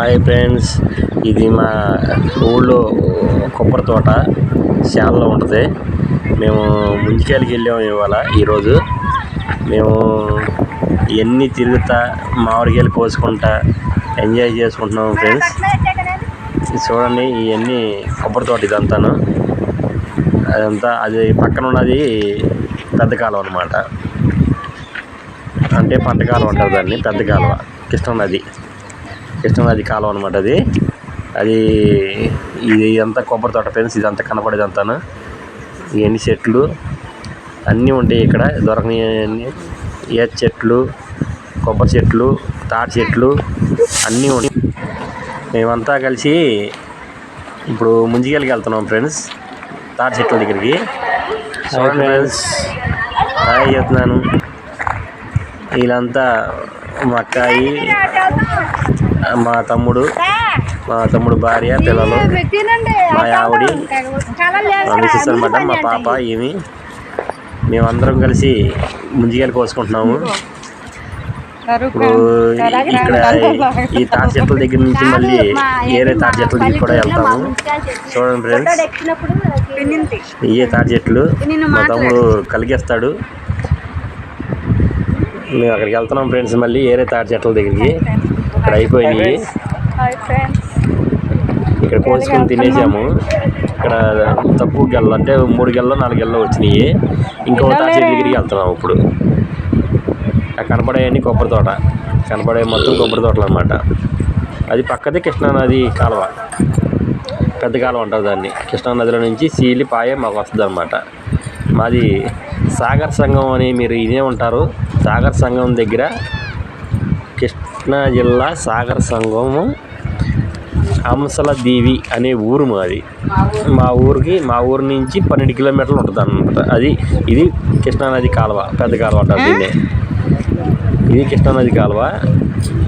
Hi friends ఇది మా ఊళ్ళో కొబ్బరి తోట శాలలో ఉంటుంది. మేము ముంజికాయలకి వెళ్ళాము ఇవాళ ఈరోజు. మేము ఇవన్నీ తిరుగుతా మామిడికాయలు కోసుకుంటా ఎంజాయ్ చేసుకుంటున్నాము ఫ్రెండ్స్. చూడండి ఇవన్నీ కొబ్బరి తోట ఇదంతాను. అదంతా అది పక్కన ఉన్నది పెద్ద కాలువ అనమాట అంటే పంట అంటారు దాన్ని పెద్ద కాలువ కృష్ణా నది కృష్ణా నది కాలువ అనమాట అది. అది ఇది అంతా కొబ్బరి తోట ఫ్రెండ్స్ ఇదంతా కనపడేది అంతాను ఇవన్నీ చెట్లు అన్నీ ఉంటాయి ఇక్కడ. దొరకని ఏ చెట్లు కొబ్బరి చెట్లు తాటి చెట్లు అన్నీ ఉంటాయి. మేమంతా కలిసి ఇప్పుడు ముంజిగలకి వెళ్తున్నాం ఫ్రెండ్స్ తాటి చెట్ల దగ్గరికి. చూడండి ఫ్రెండ్స్. హాయ్ చెప్తున్నాను. వీళ్ళంతా మా అక్కాయి మా తమ్ముడు మా తమ్ముడు భార్య పిల్లలు మా ఆవిడ మా అనమాట మా పాప ఏమి మేమందరం కలిసి ముంజికాయలు కోసుకుంటున్నాము. ఇప్పుడు ఇక్కడ ఈ తాటి చెట్ల దగ్గర నుంచి మళ్ళీ వేరే తాటి చెట్ల దగ్గర కూడా వెళ్తాము. చూడండి ఫ్రెండ్స్. ఇవే తాటి చెట్లు మా తమ్ముడు కలిగేస్తాడు. మేము అక్కడికి వెళ్తున్నాం ఫ్రెండ్స్ మళ్ళీ వేరే తాటి చెట్ల దగ్గరికి. ఇక్కడ అయిపోయినాయి. ఇక్కడ కోసుకొని తినేసాము. ఇక్కడ తక్కువ గెల్ల అంటే మూడు గెల్లో నాలుగు గెల్లో వచ్చినాయి. ఇంకో చెట్ల దగ్గరికి వెళ్తున్నాం ఇప్పుడు. కనపడేవన్నీ కొబ్బరి తోట. కనపడే మొత్తం కొబ్బరి తోటలు అనమాట అది పక్కదే కృష్ణానది కాలువ. పెద్ద కాలువ అంటారు దాన్ని. కృష్ణానదిలో నుంచి సీలి పాయ మాకు వస్తుంది అనమాట మాది సాగర్ సంఘం అని మీరు ఇదే ఉంటారు. సాగర్ సంఘం దగ్గర కృష్ణా జిల్లా సాగర్ సంఘము అంశల దీవి అనే ఊరు మాది. మా ఊరికి మా ఊరు నుంచి పన్నెండు కిలోమీటర్లు ఉంటుంది అనమాట అది ఇది కృష్ణానది కాలువ పెద్ద కాలువ అంటారు దీన్ని. ఇది కృష్ణానది కాలువ.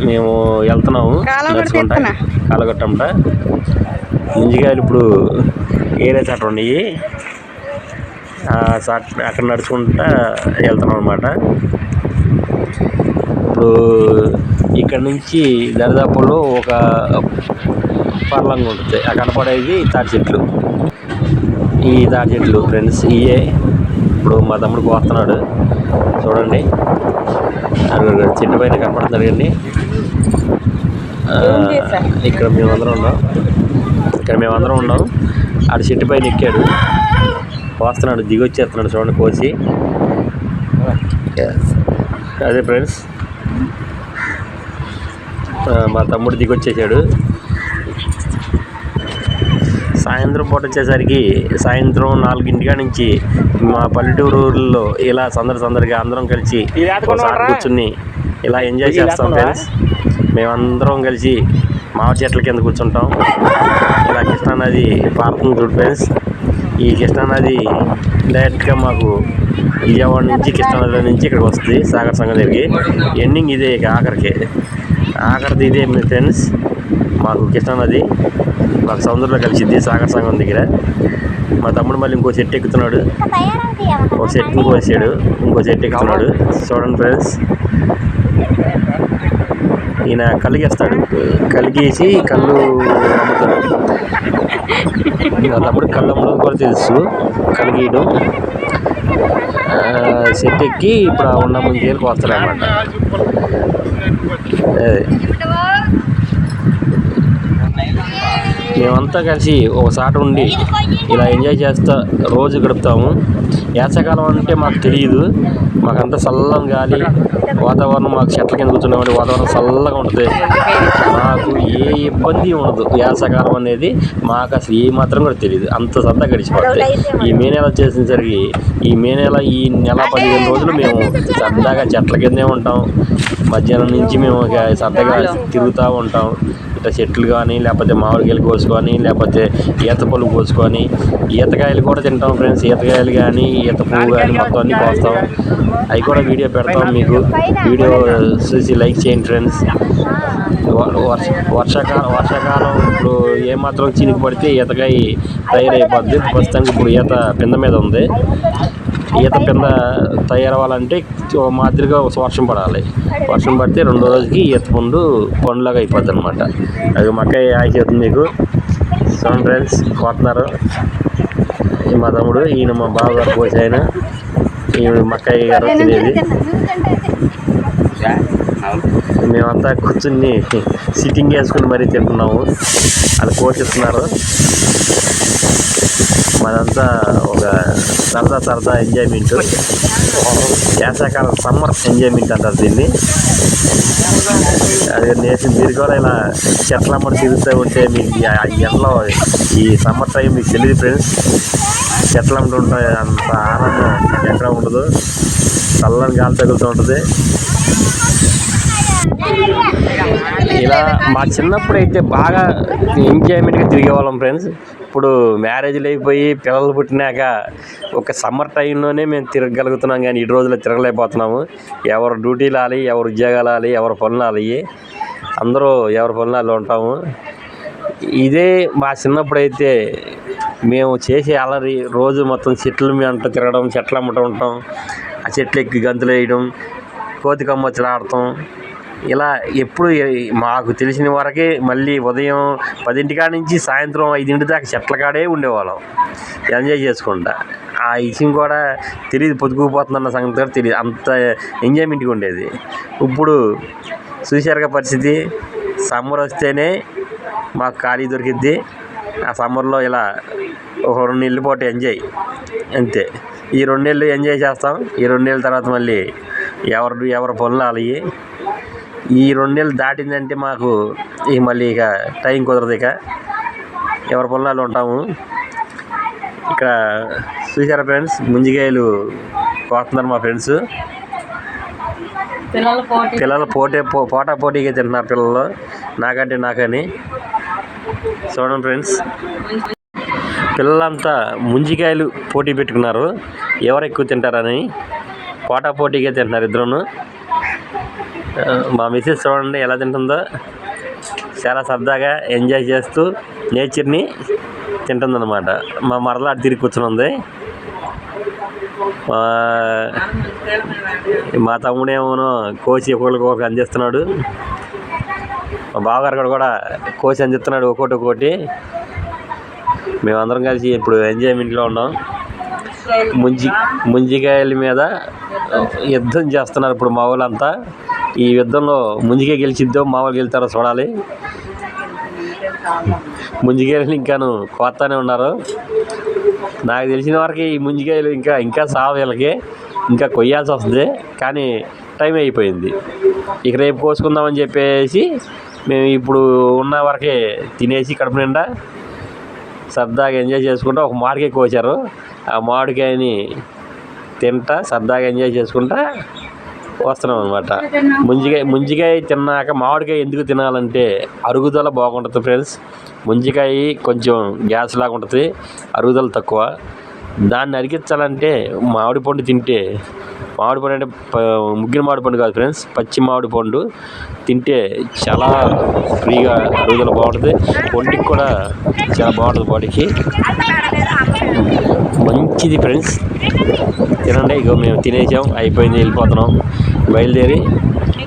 మేము వెళ్తున్నాము. నడుచుకుంటా. కాలగొట్టంట ముంజికాయలు ఇప్పుడు ఏరే చాట ఉన్నాయి. చాట్ అక్కడ నడుచుకుంటా వెళ్తున్నాం అనమాట ఇప్పుడు ఇక్కడ నుంచి దరిదాపులో ఒక పర్లంగా ఉంటుంది. ఆ కనపడేది తాటి చెట్లు. ఈ తాటి చెట్లు ఫ్రెండ్స్ ఇవే ఇప్పుడు మా తమ్ముడు కోస్తున్నాడు చూడండి. చెట్టు పైన కనపడుతుంది అండి ఇక్కడ మేమందరం ఉన్నాం. ఇక్కడ మేమందరం ఉన్నాం. ఆడ చెట్టు పైన ఎక్కాడు. కోస్తున్నాడు దిగొచ్చేస్తున్నాడు చూడండి కోసి. అదే ఫ్రెండ్స్. మా తమ్ముడు దిగి వచ్చేసాడు సాయంత్రం పూట వచ్చేసరికి సాయంత్రం నాలుగింటిగా నుంచి మా పల్లెటూరులో ఇలా సందడి సందడిగా అందరం కలిసి కూర్చుని ఇలా ఎంజాయ్ చేస్తాం ఫ్రెండ్స్ మేమందరం కలిసి మామిడి చెట్ల కింద కూర్చుంటాం. ఇలా కృష్ణానది పారుతుంది చూడు ఫ్రెండ్స్ ఈ కృష్ణానది డైరెక్ట్గా మాకు విజయవాడ నుంచి కృష్ణానదిలో నుంచి ఇక్కడికి వస్తుంది సాగర్ సంఘం దగ్గరికి. ఎండింగ్ ఇదే ఇక ఆఖరికి. ఆఖరిది ఇదే మీ ఫ్రెండ్స్ మాకు కృష్ణానది మాకు సముద్రంలో కలిసిద్ది సాగర్ సంఘం దగ్గర. మా తమ్ముడు మళ్ళీ ఇంకో చెట్టు ఎక్కుతున్నాడు. ఒక చెట్టుని కోసాడు ఇంకో చెట్టు ఎక్కుతున్నాడు. చూడండి ఫ్రెండ్స్ ఈయన కలిగేస్తాడు కలిగేసి కళ్ళు అమ్ముతాడు మా కళ్ళు అమ్మడం కూడా తెలుసు. కలిగేయడం చెట్టు ఎక్కి ఇప్పుడు ఉన్న ముందు వస్తాడు అనమాట మేమంతా కలిసి ఒకసారి ఉండి ఇలా ఎంజాయ్ చేస్తా రోజు గడుపుతాము. వేసవకాలం అంటే మాకు తెలియదు మాకంతా చల్లం గాలి వాతావరణం మాకు చెట్ల కింద కూర్చున్నామంటే వాతావరణం చల్లగా ఉంటుంది. మాకు ఏ ఇబ్బంది ఉండదు. వేసవకాలం అనేది మాకు అసలు ఏ మాత్రం కూడా తెలియదు అంత సరదా గడిచిపోతుంది ఈ మే నెల వచ్చేసరికి ఈ మే నెల ఈ నెల పదిహేను రోజులు మేము సరదాగా చెట్ల కిందే ఉంటాం. మధ్యాహ్నం నుంచి మేము ఇక సరదాగా తిరుగుతూ ఉంటాం. ఇట్లా చెట్లు కానీ లేకపోతే మామిడికాయలు కోసుకొని లేకపోతే ఈత పళ్ళు కోసుకొని ఈతకాయలు కూడా తింటాం ఫ్రెండ్స్. ఈతకాయలు కానీ ఈత పువ్వు కానీ మొత్తం అన్నీ కోస్తాం. అవి కూడా వీడియో పెడతాం మీకు. వీడియో చూసి లైక్ చేయండి ఫ్రెండ్స్. వర్ష వర్షాకాలం వర్షాకాలం ఇప్పుడు ఏమాత్రం చినుకు పడితే ఈతకాయ తయారైపోద్ది. ప్రస్తుతానికి ఇప్పుడు ఈత పింద మీద ఉంది. ఈత కింద తయారవ్వాలంటే మాదిరిగా వర్షం పడాలి. వర్షం పడితే రెండో రోజుకి ఈత పండు పండులాగా అయిపోద్ది అనమాట అది మక్కయ్య ఆయి చేస్తుంది మీకు. చూడండి ఫ్రెండ్స్ పోతున్నారు. ఈ మా తమ్ముడు ఈయన మా బావగారు పోసి ఆయన. ఈయన మక్కయ్య గారు తినేది మేమంతా కూర్చుని సిట్టింగ్ వేసుకుని మరీ తింటున్నాము. అది పోషిస్తున్నారు మాదంతా ఒక సరదా సరదా ఎంజాయ్మెంట్. వేసాకాలం సమ్మర్ ఎంజాయ్మెంట్ అంటారు దీన్ని. అది నేసి మీరు కూడా ఇలా చెట్ల అమ్మడి తిరుగుతూ ఉంటే మీకు ఆ ఎండలో ఈ సమ్మర్ టైం మీకు తెలియదు ఫ్రెండ్స్. చెట్ల అమ్మడి ఉంటాయి అంత ఆనందం ఎక్కడ ఉండదు. చల్లని గాలి తగులుతూ ఉంటుంది. ఇలా మా చిన్నప్పుడు అయితే బాగా ఎంజాయ్మెంట్గా తిరిగేవాళ్ళం ఫ్రెండ్స్. ఇప్పుడు మ్యారేజ్లు అయిపోయి పిల్లలు పుట్టినాక ఒక సమ్మర్ టైంలోనే మేము తిరగలుగుతున్నాం కానీ ఈ రోజుల్లో తిరగలేకపోతున్నాము. ఎవరు డ్యూటీలు ఆలి ఎవరు ఉద్యోగాలు ఆలి ఎవరు పనులు ఆలి అందరూ ఎవరి పనులు వాళ్ళు ఉంటాము. ఇదే మా చిన్నప్పుడు అయితే మేము చేసే అలరి రోజు మొత్తం చెట్ల మీద తిరగడం చెట్లు అమ్మటం ఉంటాం ఆ చెట్లు ఎక్కి గంతులు వేయడం కోతి కమ్మచ్చులు ఆడటం ఇలా ఎప్పుడు మాకు తెలిసిన వరకే మళ్ళీ ఉదయం పదింటి కాడ నుంచి సాయంత్రం ఐదింటి దాకా చెట్ల కాడే ఉండేవాళ్ళం. ఎంజాయ్ చేసుకుంటా. ఆ విషయం కూడా తెలియదు పొద్దుకుపోతుందన్న సంగతి కూడా తెలియదు అంత ఎంజాయ్మెంట్గా ఉండేది. ఇప్పుడు చూశారుగా పరిస్థితి. సమ్మర్ వస్తేనే మాకు ఖాళీ దొరికిద్ది. ఆ సమ్మర్లో ఇలా ఒక రెండు నెలల పాటు ఎంజాయ్. అంతే. ఈ రెండు నెలలు ఎంజాయ్ చేస్తాం. ఈ రెండు నెలల తర్వాత మళ్ళీ ఎవరు ఎవరి పనులు అలాగే ఈ రెండు నెలలు దాటిందంటే మాకు ఈ మళ్ళీ ఇక టైం కుదరదు ఇక. ఎవరి వాళ్ళు ఉంటాము. ఇక్కడ చూసారా ఫ్రెండ్స్ ముంజికాయలు కోస్తున్నారు మా ఫ్రెండ్స్. పిల్లలు పోటీ. పోటీ పో- పోటా పోటీగా తింటున్నారు పిల్లలు. నాకంటే నాకని. చూడండి ఫ్రెండ్స్. పిల్లలంతా ముంజికాయలు పోటీ పెట్టుకున్నారు. ఎవరు ఎక్కువ తింటారని. పోటా పోటీగా తింటున్నారు ఇద్దరును. మా మిసెస్ చూడండి ఎలా తింటుందో. చాలా సరదాగా ఎంజాయ్ చేస్తూ నేచర్ని తింటుందన్నమాట. మా మరలా అటు తిరిగి కూర్చుని ఉంది. మా తమ్ముడేమోనో కోచి ఒకరికి ఒకరికి అందిస్తున్నాడు. మా బావగారు కూడా కోచి అందిస్తున్నాడు ఒకటి ఒకటి మేమందరం కలిసి ఇప్పుడు ఎంజాయ్మెంట్లో ఉన్నాం. ముంజి ముంజికాయల మీద యుద్ధం చేస్తున్నారు ఇప్పుడు మా వాళ్ళంతా ఈ యుద్ధంలో ముందుకే గెలిచిద్దో మామూలు గెలుతారో చూడాలి. ముంజికాయలు ఇంకాను కోస్తానే ఉన్నారు. నాకు తెలిసిన వరకు ఈ ముంజికాయలు ఇంకా ఇంకా సాగు వీళ్ళకి ఇంకా కొయ్యాల్సి వస్తుంది. కానీ టైం అయిపోయింది. ఇక రేపు కోసుకుందామని చెప్పేసి మేము ఇప్పుడు ఉన్న వరకే తినేసి కడుపు నిండా సరదాగా ఎంజాయ్ చేసుకుంటా ఒక మామిడికాయ కోసారు ఆ మామిడికాయని తింటా సరదాగా ఎంజాయ్ చేసుకుంటా వస్తున్నాం అనమాట ముంజికాయ ముంజికాయ తిన్నాక మామిడికాయ ఎందుకు తినాలంటే అరుగుదల బాగుంటుంది ఫ్రెండ్స్. ముంజికాయ కొంచెం గ్యాస్ లాగా ఉంటుంది అరుగుదల తక్కువ. దాన్ని అరిగించాలంటే మామిడి పండు తింటే మామిడి పండు అంటే ప- ముగ్గిన మామిడి పండు కాదు ఫ్రెండ్స్ పచ్చి మామిడి పండు తింటే చాలా ఫ్రీగా అరుగుదల బాగుంటుంది. ఒంటికి కూడా చాలా బాగుంటుంది బాడీకి. మంచిది ఫ్రెండ్స్ తినండి ఇక మేము తినేసాం అయిపోయింది వెళ్ళిపోతున్నాం. బయలుదేరి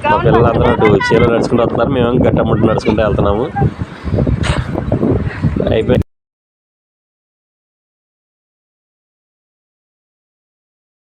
మా పిల్లలందరూ అటు చీరలు నడుచుకుంటూ వస్తున్నారు. మేము గట్టమ్మటి నడుచుకుంటూ వెళ్తున్నాము. అయిపోయింది